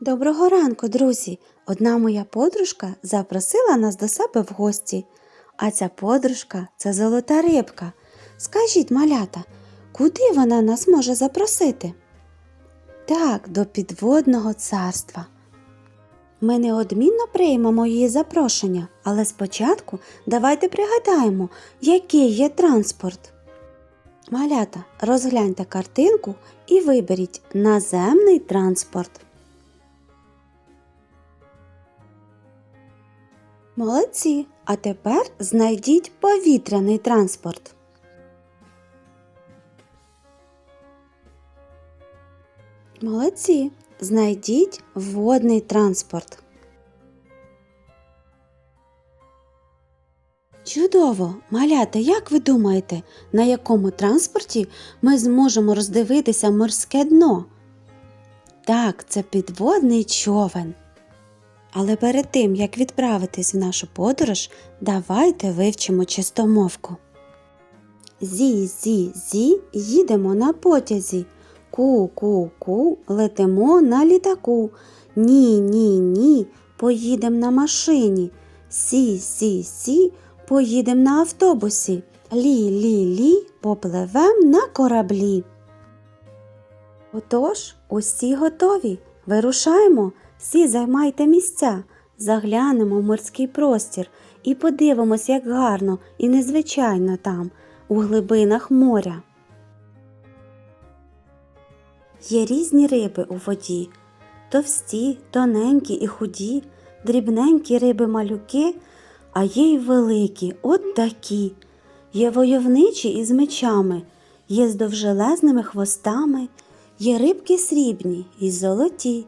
Доброго ранку, друзі! Одна моя подружка запросила нас до себе в гості, а ця подружка це золота рибка. Скажіть, малята, куди вона нас може запросити? Так, до підводного царства. Ми неодмінно приймемо її запрошення, але спочатку давайте пригадаємо, який є транспорт. Малята, розгляньте картинку і виберіть наземний транспорт. Молодці! А тепер знайдіть повітряний транспорт. Молодці! Знайдіть водний транспорт. Чудово! Малята, як ви думаєте, на якому транспорті ми зможемо роздивитися морське дно? Так, це підводний човен. Але перед тим, як відправитись в нашу подорож, давайте вивчимо чистомовку. Зі, зі, зі, їдемо на потязі. Ку, ку, ку, летимо на літаку. Ні, ні, ні, поїдем на машині. Сі, сі, сі, поїдем на автобусі. Лі, лі, лі, попливем на кораблі. Отож, усі готові. Вирушаємо. Всі займайте місця, заглянемо в морський простір і подивимось, як гарно і незвичайно там, у глибинах моря. Є різні риби у воді товсті, тоненькі і худі, дрібненькі риби малюки, а є й великі, от такі. Є войовничі із мечами, є з довжелезними хвостами, є рибки срібні і золоті.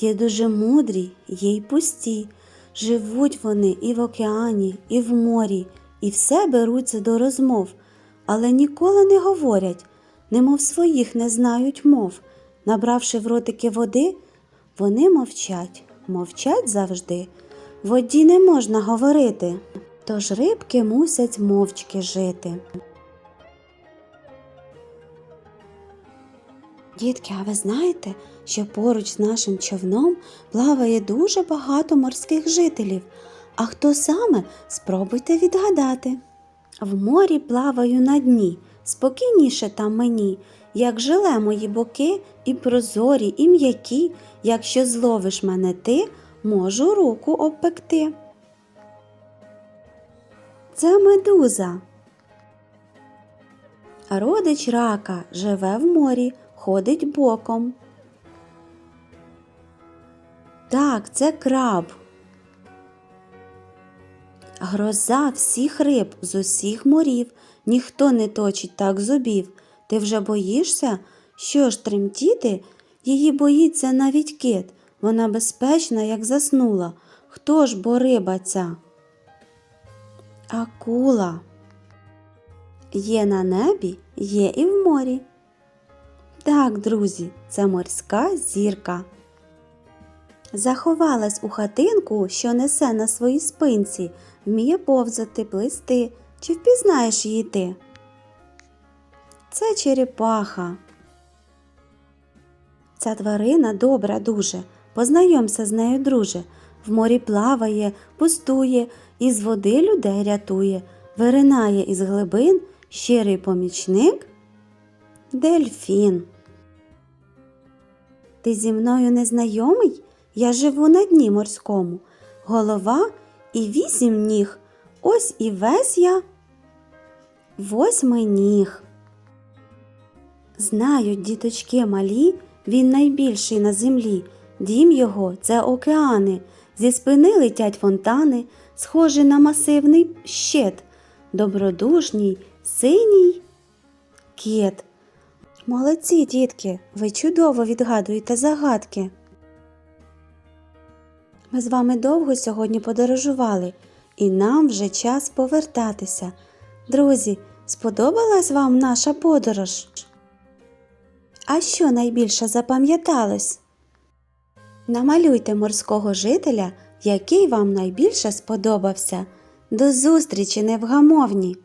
Є дуже мудрі, є й пусті. Живуть вони і в океані, і в морі, і все беруться до розмов, але ніколи не говорять, немов своїх не знають мов. Набравши в ротики води, вони мовчать, мовчать завжди. Воді не можна говорити, тож рибки мусять мовчки жити. Дітки, а ви знаєте, що поруч з нашим човном плаває дуже багато морських жителів. А хто саме спробуйте відгадати. В морі плаваю на дні, спокійніше там мені, як жиле мої боки, і прозорі, і м'які, якщо зловиш мене ти, можу руку обпекти. Це медуза. Родич рака живе в морі, ходить боком. Так, це краб. Гроза всіх риб з усіх морів, ніхто не точить так зубів. Ти вже боїшся? Що ж тремтіти? Її боїться навіть кит. Вона безпечна, як заснула. Хто ж бо риба ця? Акула. Є на небі, є і в морі. Так, друзі, це морська зірка. Заховалась у хатинку, що несе на своїй спинці, вміє повзати, плисти. Чи впізнаєш її ти? Це черепаха. Ця тварина добра дуже. Познайомся з нею, друже. В морі плаває, пустує, із води людей рятує, виринає із глибин щирий помічник. Дельфін. Ти зі мною не знайомий? Я живу на дні морському. Голова і вісім ніг. Ось і весь я. Восьмий ніг. Знають діточки малі, він найбільший на землі. Дім його це океани. Зі спини летять фонтани, схожі на масивний щит, добродушній, синій кіт. Молодці, дітки, ви чудово відгадуєте загадки. Ми з вами довго сьогодні подорожували, і нам вже час повертатися. Друзі, сподобалась вам наша подорож? А що найбільше запам'яталось? Намалюйте морського жителя, який вам найбільше сподобався. До зустрічі невгамовні!